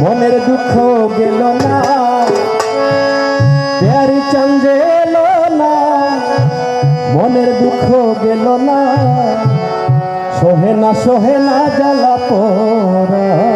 মনের দুঃখ গেল না। প্যারি চঞ্জেল না। মনের দুঃখ গেল না। সোহেনা না, সোহে না, জ্বালা পোরা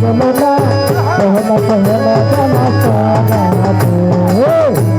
Jana, Jana, Jana, Jana, Jana, Jana,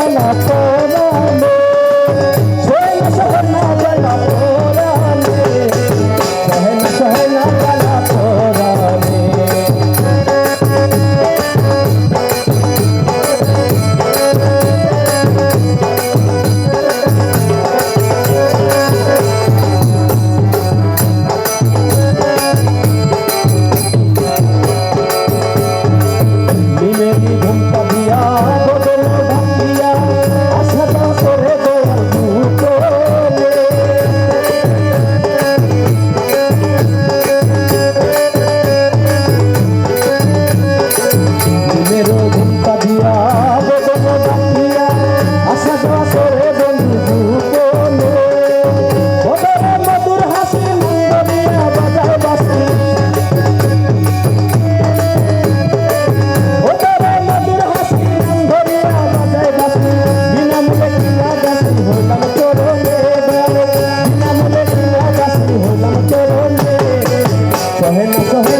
la la la कहना कहे